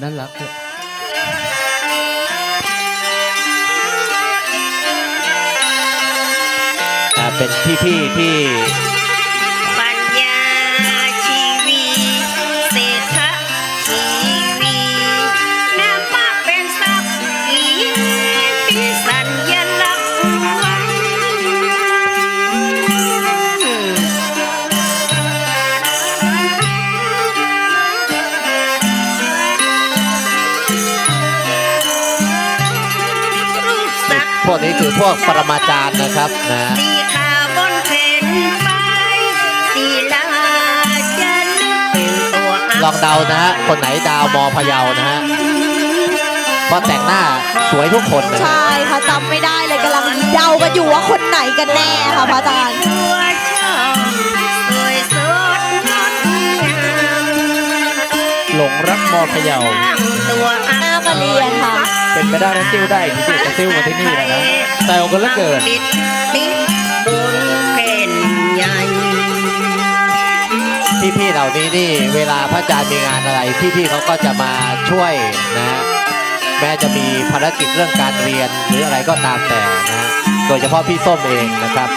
น่ารักเถอะอ่เป็นพี่ๆที่ พวกนี้คือพวกปรมาจารย์นะครับนะสีขาวบนแผ่นป้ายสีลาจะนึกเป็นตัวอักษรลองเดานะฮะคนไหนดาวมอพะเยานะฮะเพราะแต่งหน้าสวยทุกคนนะฮะใช่ค่ะจำไม่ได้เลยกำลังเดากันอยู่ว่าคนไหนกันแน่ค่ะพระอาจารย์ตัวชอบสวยสดงดงามหลงรักมอพะเยาสร้างตัวอั กษหน้ามาเรียนค่ะ เป็นไปได้นะซิ้วได้จริงๆจะซิ้วมาที่นี่แหละนะแซวกันเหลือเกินติดติดบนแผ่นใหญ่พี่ๆเหล่านี้นี่เวลาพระอาจารย์มีงานอะไรพี่ๆเขาก็จะมาช่วยนะฮะแม้จะมีภารกิจเรื่องการเรียนหรืออะไรก็ตามแต่นะฮะโดยเฉพาะพี่ส้มเองนะครับ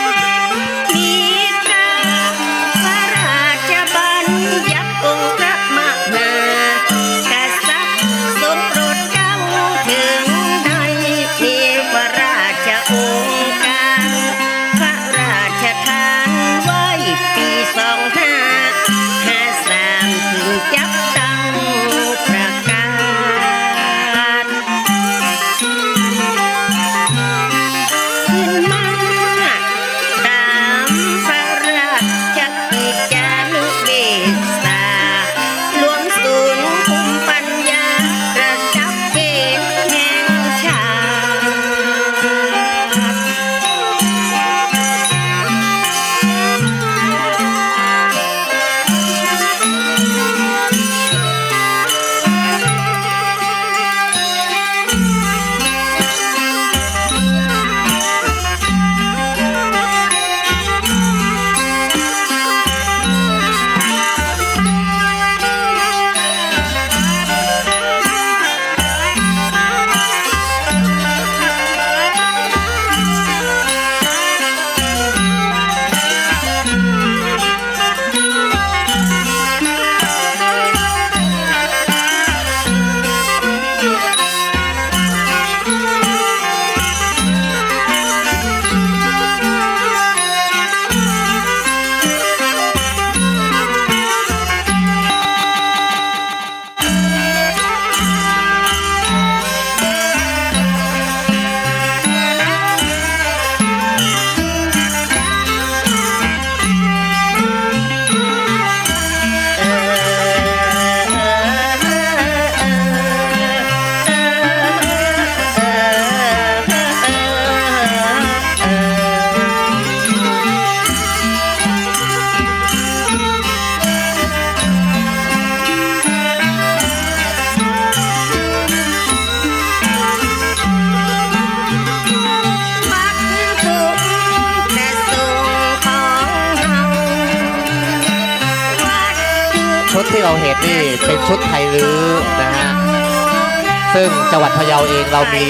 ชุดที่เราเห็นนี่เป็นชุดไทยลื้อนะฮะซึ่งจังหวัดพะเยาเองเรามี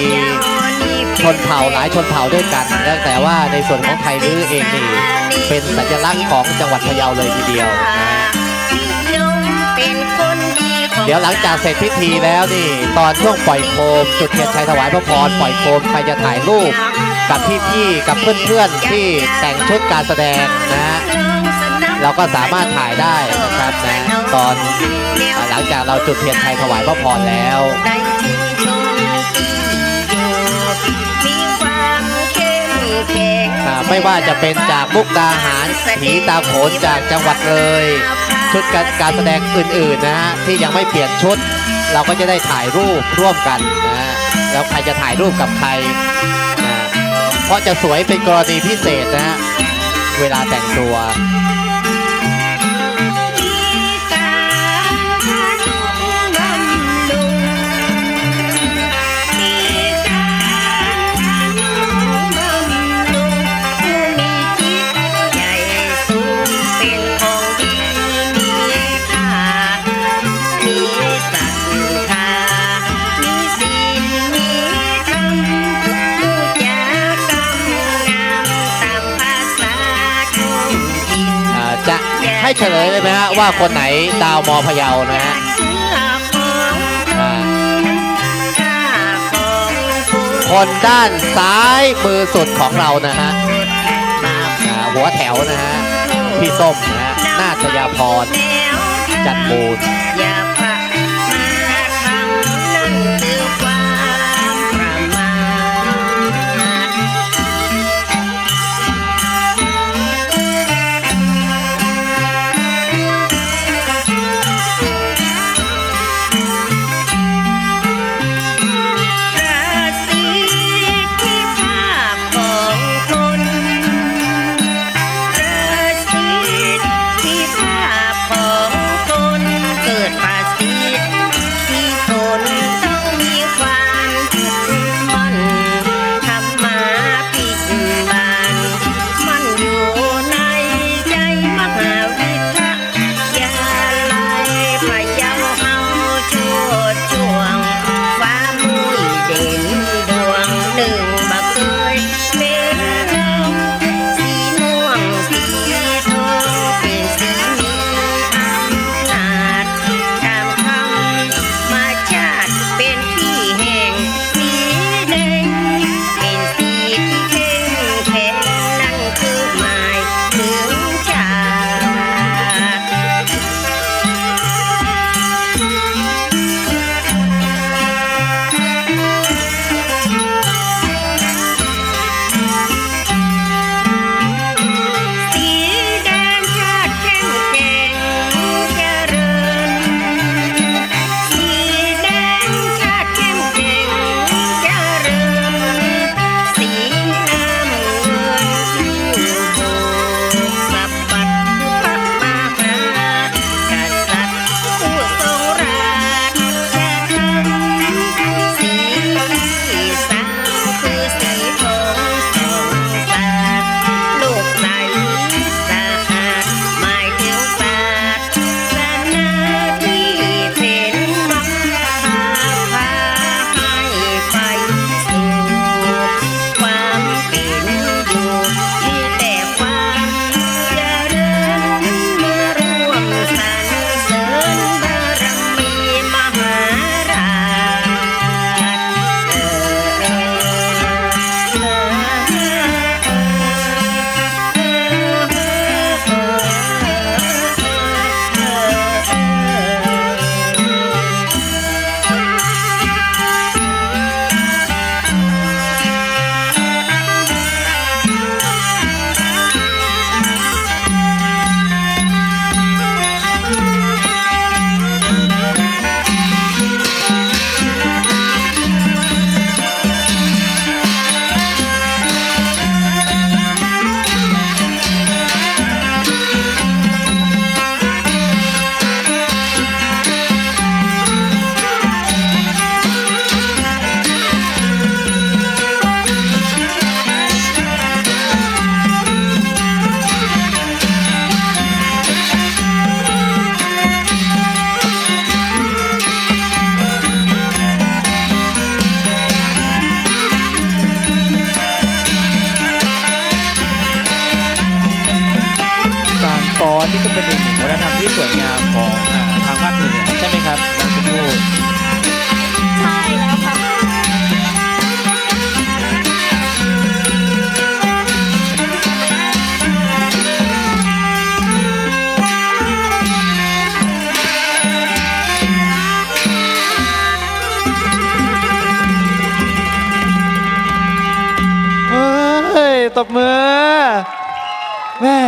ชนเผ่าหลายชนเผ่าด้วยกันแต่ว่าในส่วนของไทยลื้อเองนี่เป็นสัญลักษณ์ของจังหวัดพะเยาเลยทีเดียวนะฮะเป็นคนดีของเดี๋ยวหลังจากเสร็จพิธีแล้วนี่ตอนช่วงปล่อยโคม จุดเทียนชัยถวายพระพรปล่อยโคมใครจะถ่ายรูปกับพี่ๆกับเพื่อนๆที่แต่งชุดการแสดงนะฮะ เราก็สามารถถ่ายได้นะครับนะตอนอ่าหลังจากเราจุดเทียนชัยถวายพระพรแล้วได้ชื่นชมที่อยู่มีความเข้มแข็งอ่าไม่ว่าจะเป็นจากมุกดาหารผีตาโขนจากจังหวัดเลย ชุดการการแสดงอื่นๆนะฮะที่ยังไม่เปลี่ยนชุด เราก็จะได้ถ่ายรูปร่วมกันนะฮะแล้วใครจะถ่ายรูปกับใครนะเพราะจะสวยเป็นกรณีพิเศษนะฮะเวลาแต่งตัว จะให้เฉลยเลยไหมฮะว่าคนไหนดาวมอพยานะฮะคนด้านซ้ายมือสุดของเรานะฮะหัวแถวนะฮะพี่ส้มนะฮะนาฏยาพรจันบูร ตบมือแม่